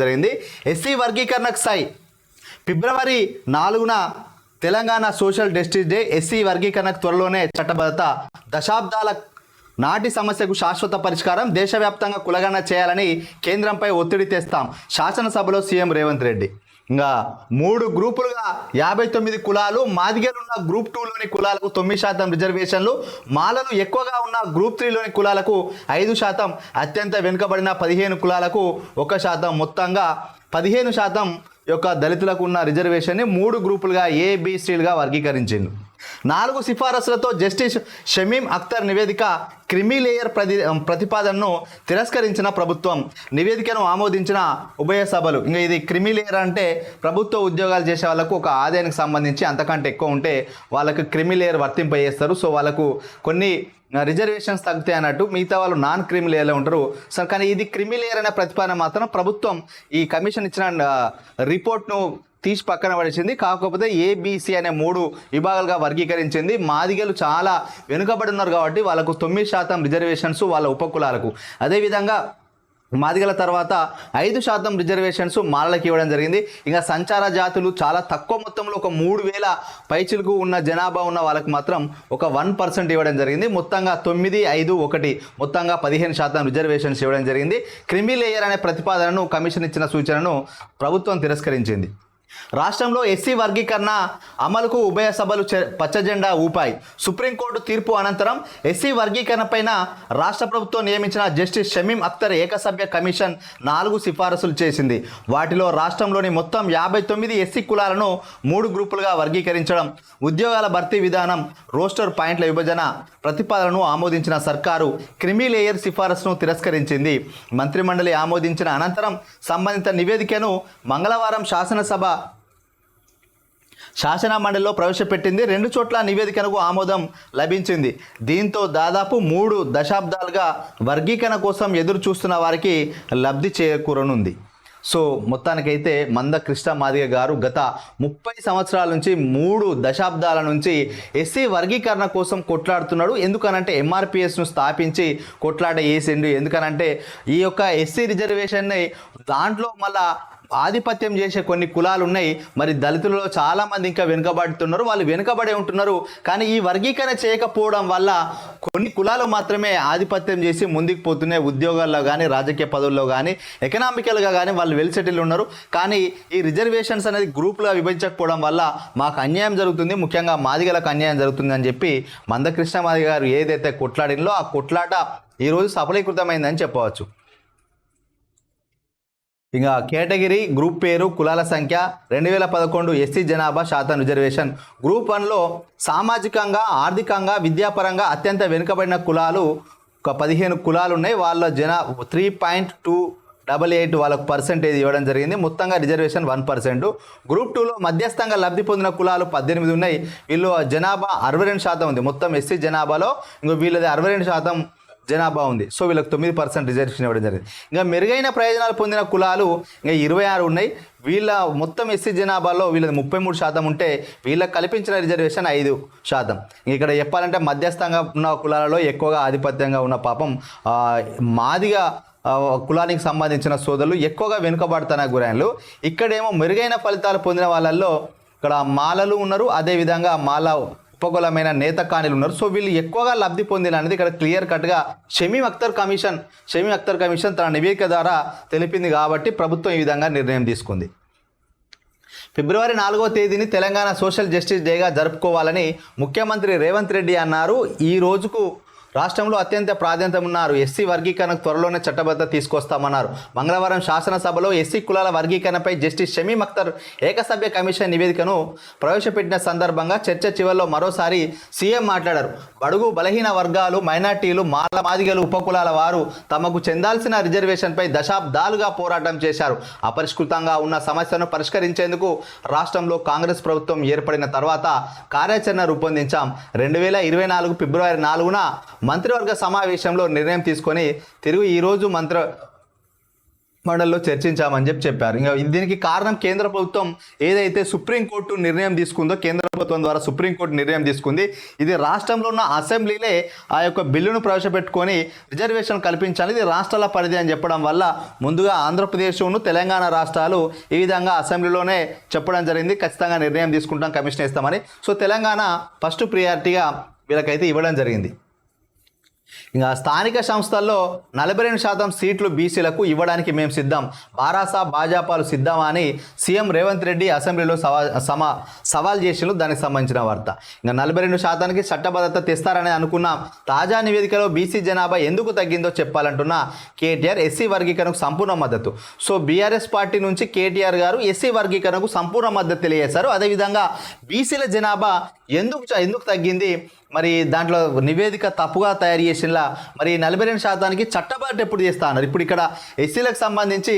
జరిగింది. ఎస్సీ వర్గీకరణకు సై. ఫిబ్రవరి నాలుగున Telangana social justice day SC వర్గీకరణకు త్వరలోనే చట్టబద్ధత. దశాబ్దాల నాటి సమస్యకు శాశ్వత పరిష్కారం దేశవ్యాప్తంగా కులగణన చేయాలని కేంద్రంపై ఒత్తిడి తెస్తాం. శాసనసభలో సీఎం రేవంత్ రెడ్డి. ఇంకా మూడు గ్రూపులుగా యాభై తొమ్మిది కులాలు మాదిగలున్న గ్రూప్ టూలోని కులాలకు తొమ్మిది శాతం రిజర్వేషన్లు మాలలు ఎక్కువగా ఉన్న గ్రూప్ త్రీలోని కులాలకు ఐదు శాతం అత్యంత వెనుకబడిన పదిహేను కులాలకు ఒక శాతం. మొత్తంగా పదిహేను శాతం యొక్క దళితులకు ఉన్న రిజర్వేషన్ని మూడు గ్రూపులుగా ఏబిసిలుగా వర్గీకరించింది నాలుగు సిఫారసులతో జస్టిస్ షమీం అఖ్తర్ నివేదిక క్రిమి లేయర్ ప్రతి ప్రతిపాదనను తిరస్కరించిన ప్రభుత్వం. నివేదికను ఆమోదించిన ఉభయ సభలు. ఇంకా ఇది క్రిమి లేయర్ అంటే ప్రభుత్వ ఉద్యోగాలు చేసే వాళ్ళకు ఒక ఆదాయానికి సంబంధించి అంతకంటే ఎక్కువ ఉంటే వాళ్ళకు క్రిమి లేయర్ వర్తింపజేస్తారు సో వాళ్ళకు కొన్ని రిజర్వేషన్స్ తగ్గుతాయి అన్నట్టు మిగతా వాళ్ళు నాన్ క్రిమి లేయర్లో ఉంటారు. సో కానీ ఇది క్రిమి లేయర్ అనే ప్రతిపాదన మాత్రం ప్రభుత్వం ఈ కమిషన్ ఇచ్చిన రిపోర్ట్ను తీసి పక్కన పడేసింది. కాకపోతే ఏబీసీ అనే మూడు విభాగాలుగా వర్గీకరించింది. మాదిగలు చాలా వెనుకబడి ఉన్నారు కాబట్టి వాళ్ళకు తొమ్మిది శాతం రిజర్వేషన్స్ వాళ్ళ ఉపకులాలకు. అదేవిధంగా మాదిగల తర్వాత ఐదు శాతం రిజర్వేషన్స్ మాలలకు ఇవ్వడం జరిగింది. ఇంకా సంచార జాతులు చాలా తక్కువ మొత్తంలో ఒక మూడు వేల పైచులకు ఉన్న జనాభా ఉన్న వాళ్ళకి మాత్రం ఒక వన్ పర్సెంట్ ఇవ్వడం జరిగింది. మొత్తంగా తొమ్మిది ఐదు ఒకటి మొత్తంగా పదిహేను శాతం రిజర్వేషన్స్ ఇవ్వడం జరిగింది. క్రిమి లేయర్ అనే ప్రతిపాదనను కమిషన్ ఇచ్చిన సూచనను ప్రభుత్వం తిరస్కరించింది. రాష్ట్రంలో ఎస్సీ వర్గీకరణ అమలుకు ఉభయ సభలు పచ్చజెండా ఊపాయి. సుప్రీంకోర్టు తీర్పు అనంతరం ఎస్సీ వర్గీకరణపైన రాష్ట్ర ప్రభుత్వం నియమించిన జస్టిస్ షమీం అఖ్తర్ ఏకసభ్య కమిషన్ నాలుగు సిఫారసులు చేసింది. వాటిలో రాష్ట్రంలోని మొత్తం యాభై తొమ్మిది ఎస్సీ కులాలను మూడు గ్రూపులుగా వర్గీకరించడం ఉద్యోగాల భర్తీ విధానం రోస్టర్ పాయింట్ల విభజన ప్రతిపాదనను ఆమోదించిన సర్కారు క్రిమి లేయర్ సిఫారసును తిరస్కరించింది. మంత్రిమండలి ఆమోదించిన అనంతరం సంబంధిత నివేదికను మంగళవారం శాసనసభ శాసన మండలిలో ప్రవేశపెట్టింది. రెండు చోట్ల నివేదికనకు ఆమోదం లభించింది. దీంతో దాదాపు మూడు దశాబ్దాలుగా వర్గీకరణ కోసం ఎదురు చూస్తున్న వారికి లబ్ధి చేకూరనుంది. సో మొత్తానికైతే మంద కృష్ణ మాదిగ గారు గత ముప్పై సంవత్సరాల నుంచి మూడు దశాబ్దాల నుంచి ఎస్సీ వర్గీకరణ కోసం కొట్లాడుతున్నాడు. ఎందుకనంటే ఎంఆర్పిఎస్ను స్థాపించి కొట్లాట వేసిండు ఎందుకనంటే ఈ యొక్క ఎస్సీ రిజర్వేషన్ని దాంట్లో మళ్ళా ఆధిపత్యం చేసే కొన్ని కులాలు ఉన్నాయి మరి దళితులలో చాలామంది ఇంకా వెనుకబడుతున్నారు. వాళ్ళు వెనుకబడే ఉంటున్నారు. కానీ ఈ వర్గీకరణ చేయకపోవడం వల్ల కొన్ని కులాలు మాత్రమే ఆధిపత్యం చేసి ముందుకు పోతున్నాయి ఉద్యోగాల్లో కానీ రాజకీయ పదవుల్లో కానీ ఎకనామికల్గా కానీ వాళ్ళు వెల్ సెటిల్ ఉన్నారు. కానీ ఈ రిజర్వేషన్స్ అనేది గ్రూపులుగా విభజించకపోవడం వల్ల మాకు అన్యాయం జరుగుతుంది. ముఖ్యంగా మాదిగలకు అన్యాయం జరుగుతుంది అని చెప్పి మందకృష్ణ మాదిగ గారు ఏదైతే కొట్లాడినో ఆ కొట్లాట ఈరోజు సఫలీకృతమైందని చెప్పవచ్చు. ఇంకా కేటగిరీ గ్రూప్ పేరు కులాల సంఖ్య రెండు వేల పదకొండు ఎస్సీ జనాభా శాతం రిజర్వేషన్. గ్రూప్ వన్లో సామాజికంగా ఆర్థికంగా విద్యాపరంగా అత్యంత వెనుకబడిన కులాలు ఒక పదిహేను కులాలు ఉన్నాయి వాళ్ళ జనా three point two double eight వాళ్ళకు పర్సెంటేజ్ ఇవ్వడం జరిగింది. మొత్తంగా రిజర్వేషన్ వన్ పర్సెంట్ గ్రూప్ టూలో మధ్యస్థంగా లబ్ధి పొందిన కులాలు పద్దెనిమిది ఉన్నాయి. వీళ్ళు జనాభా అరవై రెండు శాతం ఉంది. మొత్తం ఎస్సీ జనాభాలో ఇంకో వీళ్ళది అరవై రెండు శాతం జనాభా ఉంది. సో వీళ్ళకి తొమ్మిది పర్సెంట్ రిజర్వేషన్ ఇవ్వడం జరిగింది. ఇంకా మెరుగైన ప్రయోజనాలు పొందిన కులాలు ఇంకా ఇరవై ఆరు ఉన్నాయి. వీళ్ళ మొత్తం ఎస్సీ జనాభాలో వీళ్ళది ముప్పై మూడు శాతం ఉంటే వీళ్ళకి కల్పించిన రిజర్వేషన్ ఐదు శాతం. ఇక్కడ చెప్పాలంటే మధ్యస్థంగా ఉన్న కులాలలో ఎక్కువగా ఆధిపత్యంగా ఉన్న పాపం మాదిగా కులానికి సంబంధించిన సోదరులు ఎక్కువగా వెనుకబడతాన గురాయన్లు ఇక్కడేమో మెరుగైన ఫలితాలు పొందిన వాళ్ళల్లో ఇక్కడ మాలలు ఉన్నారు. అదేవిధంగా మాల ఉపకులమైన నేత కానీలు ఉన్నారు. సో వీళ్ళు ఎక్కువగా లబ్ధి పొందిన అనేది ఇక్కడ క్లియర్ కట్గా షమీ అఖ్తర్ కమిషన్ షమీ అఖ్తర్ కమిషన్ తన నివేదిక ద్వారా తెలిపింది కాబట్టి ప్రభుత్వం ఈ విధంగా నిర్ణయం తీసుకుంది. ఫిబ్రవరి నాలుగో తేదీని తెలంగాణ సోషల్ జస్టిస్ డేగా జరుపుకోవాలని ముఖ్యమంత్రి రేవంత్ రెడ్డి అన్నారు. ఈ రోజుకు రాష్ట్రంలో అత్యంత ప్రాధాన్యత ఉన్నారు ఎస్సీ వర్గీకరణకు త్వరలోనే చట్టబద్ధత తీసుకొస్తామన్నారు. మంగళవారం శాసనసభలో ఎస్సీ కులాల వర్గీకరణపై జస్టిస్ షమీం అఖ్తర్ ఏకసభ్య కమిషన్ నివేదికను ప్రవేశపెట్టిన సందర్భంగా చర్చ చివరిలో మరోసారి సీఎం మాట్లాడారు. బడుగు బలహీన వర్గాలు మైనార్టీలు మాల మాదిగలు ఉపకులాల వారు తమకు చెందాల్సిన రిజర్వేషన్పై దశాబ్దాలుగా పోరాటం చేశారు. అపరిష్కృతంగా ఉన్న సమస్యను పరిష్కరించేందుకు రాష్ట్రంలో కాంగ్రెస్ ప్రభుత్వం ఏర్పడిన తర్వాత కార్యాచరణ రూపొందించాం. రెండు వేల ఇరవై నాలుగు ఫిబ్రవరి నాలుగున మంత్రివర్గ సమావేశంలో నిర్ణయం తీసుకొని తిరిగి ఈరోజు మంత్రి మండలిలో చర్చించామని చెప్పి చెప్పారు. ఇంకా దీనికి కారణం కేంద్ర ప్రభుత్వం ఏదైతే సుప్రీంకోర్టు నిర్ణయం తీసుకుందో కేంద్ర ప్రభుత్వం ద్వారా సుప్రీంకోర్టు నిర్ణయం తీసుకుంది. ఇది రాష్ట్రంలో ఉన్న అసెంబ్లీలే ఆ యొక్క బిల్లును ప్రవేశపెట్టుకొని రిజర్వేషన్ కల్పించాలి ఇది రాష్ట్రాల పరిధి అని చెప్పడం వల్ల ముందుగా ఆంధ్రప్రదేశ్ను తెలంగాణ రాష్ట్రాలు ఈ విధంగా అసెంబ్లీలోనే చెప్పడం జరిగింది. ఖచ్చితంగా నిర్ణయం తీసుకుంటాం కమిషన్ ఇస్తామని సో తెలంగాణ ఫస్ట్ ప్రియారిటీగా వీళ్ళకైతే ఇవ్వడం జరిగింది. ఇంకా స్థానిక సంస్థల్లో నలభై రెండు శాతం సీట్లు బీసీలకు ఇవ్వడానికి మేము సిద్ధం. బారాసా భాజపాలు సిద్ధమా అని సీఎం రేవంత్ రెడ్డి అసెంబ్లీలో సవా సమా సవాల్ చేసిండ్రు. దానికి సంబంధించిన వార్త. ఇంకా నలభై రెండు శాతానికి చట్టబద్ధత తెస్తారని అనుకున్నాం. తాజా నివేదికలో బీసీ జనాభా ఎందుకు తగ్గిందో చెప్పాలంటున్న కేటీఆర్ ఎస్సీ వర్గీకరణకు సంపూర్ణ మద్దతు. సో బీఆర్ఎస్ పార్టీ నుంచి కేటీఆర్ గారు ఎస్సీ వర్గీకరణకు సంపూర్ణ మద్దతు తెలియజేశారు. అదేవిధంగా బీసీల జనాభా ఎందుకు చ- ఎందుకు తగ్గింది? మరి దాంట్లో నివేదిక తప్పుగా తయారు చేసినలా మరి నలభై రెండు శాతానికి చట్టబాటు ఎప్పుడు చేస్తా అన్నారు. ఇప్పుడు ఇక్కడ ఎస్సీలకు సంబంధించి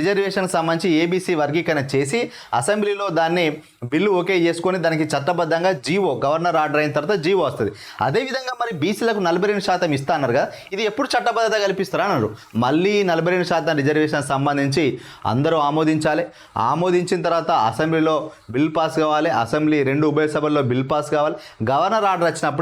రిజర్వేషన్కి సంబంధించి ఏబీసీ వర్గీకరణ చేసి అసెంబ్లీలో దాన్ని బిల్లు ఓకే చేసుకొని దానికి చట్టబద్ధంగా జీవో గవర్నర్ ఆర్డర్ అయిన తర్వాత జీవో వస్తుంది. అదేవిధంగా మరి బీసీలకు నలభై రెండు శాతం ఇస్తా అన్నారు కదా ఇది ఎప్పుడు చట్టబద్ధత కల్పిస్తారా అన్నారు. మళ్ళీ నలభై రెండు శాతం రిజర్వేషన్ సంబంధించి అందరూ ఆమోదించాలి. ఆమోదించిన తర్వాత అసెంబ్లీలో బిల్ పాస్ కావాలి. అసెంబ్లీ రెండు ఉభయ సభల్లో బిల్ పాస్ కావాలి. గవర్నర్ ఆర్డర్ వచ్చినప్పుడు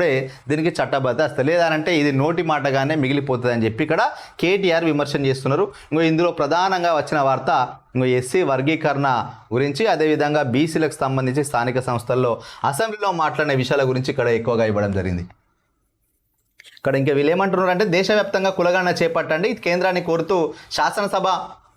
దీనికి చట్టబద్ధ వస్తుంది లేదంటే ఇది నోటి మాటగానే మిగిలిపోతుంది అని చెప్పి ఇక్కడ కేటీఆర్ విమర్శన చేస్తున్నారు. ఇంకో ఇందులో ప్రధానంగా వచ్చిన వార్త ఇంకో ఎస్సీ వర్గీకరణ గురించి అదేవిధంగా బీసీలకు సంబంధించి స్థానిక సంస్థల్లో అసెంబ్లీలో మాట్లాడిన విషయాల గురించి ఇక్కడ ఎక్కువగా ఇవ్వడం జరిగింది. ఇక్కడ ఇంకా వీళ్ళు ఏమంటున్నారు అంటే దేశవ్యాప్తంగా కులగణన చేపట్టండి కేంద్రాన్ని కోరుతూ శాసనసభ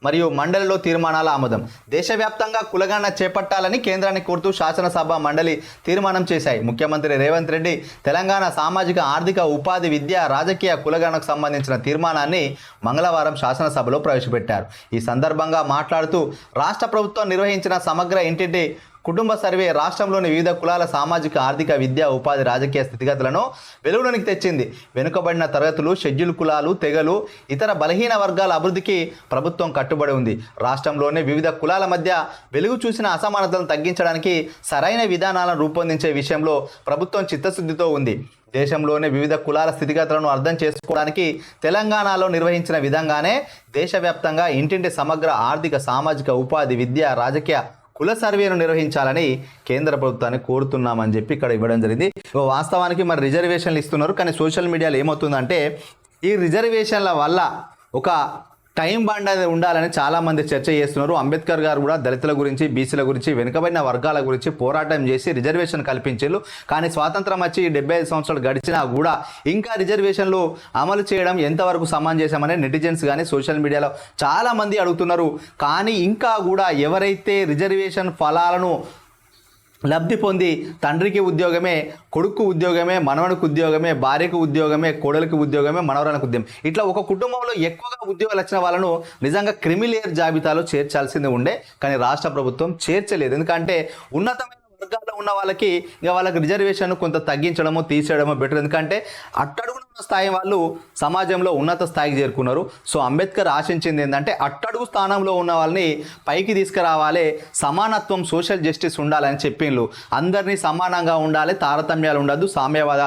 మరియు మండలిలో తీర్మానాల ఆమోదం. దేశవ్యాప్తంగా కులగణన చేపట్టాలని కేంద్రాన్ని కోరుతూ శాసనసభ మండలి తీర్మానం చేశాయి. ముఖ్యమంత్రి రేవంత్ రెడ్డి తెలంగాణ సామాజిక ఆర్థిక ఉపాధి విద్య రాజకీయ కులగణకు సంబంధించిన తీర్మానాన్ని మంగళవారం శాసనసభలో ప్రవేశపెట్టారు. ఈ సందర్భంగా మాట్లాడుతూ రాష్ట్ర ప్రభుత్వం నిర్వహించిన సమగ్ర ఇంటింటి కుటుంబ సర్వే రాష్ట్రంలోని వివిధ కులాల సామాజిక ఆర్థిక విద్య ఉపాధి రాజకీయ స్థితిగతులను వెలుగులోనికి తెచ్చింది. వెనుకబడిన తరగతులు షెడ్యూల్ కులాలు తెగలు ఇతర బలహీన వర్గాల అభివృద్ధికి ప్రభుత్వం కట్టుబడి ఉంది. రాష్ట్రంలోని వివిధ కులాల మధ్య వెలుగు చూసిన అసమానతలను తగ్గించడానికి సరైన విధానాలను రూపొందించే విషయంలో ప్రభుత్వం చిత్తశుద్ధితో ఉంది. దేశంలోని వివిధ కులాల స్థితిగతులను అర్థం చేసుకోవడానికి తెలంగాణలో నిర్వహించిన విధంగానే దేశవ్యాప్తంగా ఇంటింటి సమగ్ర ఆర్థిక సామాజిక ఉపాధి విద్య రాజకీయ కుల సర్వేను నిర్వహించాలని కేంద్ర ప్రభుత్వాన్ని కోరుతున్నామని చెప్పి ఇక్కడ ఇవ్వడం జరిగింది. వాస్తవానికి మరి రిజర్వేషన్లు ఇస్తున్నారు కానీ సోషల్ మీడియాలో ఏమవుతుందంటే ఈ రిజర్వేషన్ల వల్ల ఒక టైం బండ్ అనేది ఉండాలని చాలామంది చర్చ చేస్తున్నారు. అంబేద్కర్ గారు కూడా దళితుల గురించి బీసీల గురించి వెనుకబడిన వర్గాల గురించి పోరాటం చేసి రిజర్వేషన్ కల్పించారు. కానీ స్వాతంత్రం వచ్చి డెబ్బై ఐదు సంవత్సరాలు గడిచినా కూడా ఇంకా రిజర్వేషన్లు అమలు చేయడం ఎంతవరకు సమంజసమనే నెటిజన్స్ కానీ సోషల్ మీడియాలో చాలామంది అడుగుతున్నారు. కానీ ఇంకా కూడా ఎవరైతే రిజర్వేషన్ ఫలాలను లబ్ధి పొంది తండ్రికి ఉద్యోగమే కొడుకు ఉద్యోగమే మనవనికి ఉద్యోగమే భార్యకు ఉద్యోగమే కోడలికి ఉద్యోగమే మనవరానికి ఉద్యోగం ఇట్లా ఒక కుటుంబంలో ఎక్కువగా ఉద్యోగాలు వచ్చిన వాళ్ళను నిజంగా క్రిమిలేయర్ జాబితాలో చేర్చాల్సింది ఉండే కానీ రాష్ట్ర ప్రభుత్వం చేర్చలేదు. ఎందుకంటే ఉన్నతమైన వర్గాల్లో ఉన్న వాళ్ళకి ఇక వాళ్ళకి రిజర్వేషన్ కొంత తగ్గించడమో తీసేయడమో బెటర్ ఎందుకంటే అట్టడుగున ఉన్న స్థాయి వాళ్ళు సమాజంలో ఉన్నత స్థాయికి చేరుకున్నారు. సో అంబేద్కర్ ఆశించింది ఏంటంటే అట్టడుగు స్థానంలో ఉన్న వాళ్ళని పైకి తీసుకురావాలి సమానత్వం సోషల్ జస్టిస్ ఉండాలని చెప్పిండ్రు అందరినీ సమానంగా ఉండాలి తారతమ్యాలు ఉండద్దు సామ్యవాద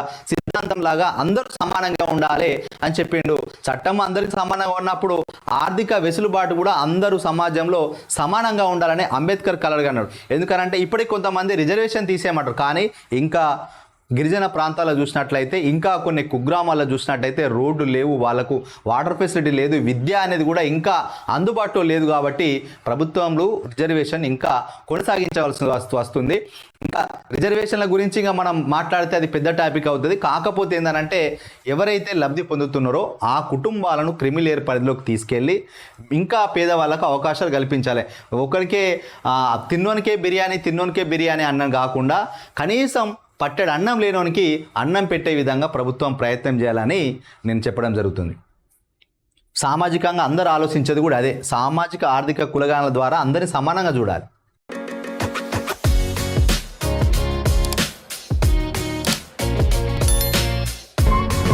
సిద్ధాంతం లాగా అందరూ సమానంగా ఉండాలి అని చెప్పిండు. చట్టం అందరికి సమానంగా ఉన్నప్పుడు ఆర్థిక వెసులుబాటు కూడా అందరూ సమాజంలో సమానంగా ఉండాలని అంబేద్కర్ కలర్గా అన్నాడు ఎందుకనంటే ఇప్పటికి కొంతమంది రిజర్వేషన్ తీసేయమంటారు. కానీ ఇంకా గిరిజన ప్రాంతాల్లో చూసినట్లయితే ఇంకా కొన్ని కుగ్రామాల్లో చూసినట్లయితే రోడ్డు లేవు వాళ్ళకు వాటర్ ఫెసిలిటీ లేదు విద్య అనేది కూడా ఇంకా అందుబాటులో లేదు కాబట్టి ప్రభుత్వంలో రిజర్వేషన్ ఇంకా కొనసాగించవలసిన వస్తు- వస్తుంది. ఇంకా రిజర్వేషన్ల గురించి ఇంకా మనం మాట్లాడితే అది పెద్ద టాపిక్ అవుతుంది. కాకపోతే ఏంటంటే ఎవరైతే లబ్ధి పొందుతున్నారో ఆ కుటుంబాలను క్రిమిలేర్ పరిధిలోకి తీసుకెళ్ళి ఇంకా పేదవాళ్ళకు అవకాశాలు కల్పించాలి. ఒకరికే తిన్నోనికే బిర్యానీ తిన్నోనికే బిర్యానీ అన్నం కాకుండా కనీసం పట్టెడు అన్నం లేనోనికి అన్నం పెట్టే విధంగా ప్రభుత్వం ప్రయత్నం చేయాలని నేను చెప్పడం జరుగుతుంది. సామాజికంగా అందరూ ఆలోచించేది కూడా అదే. సామాజిక ఆర్థిక కులగానాల ద్వారా అందరిని సమానంగా చూడాలి.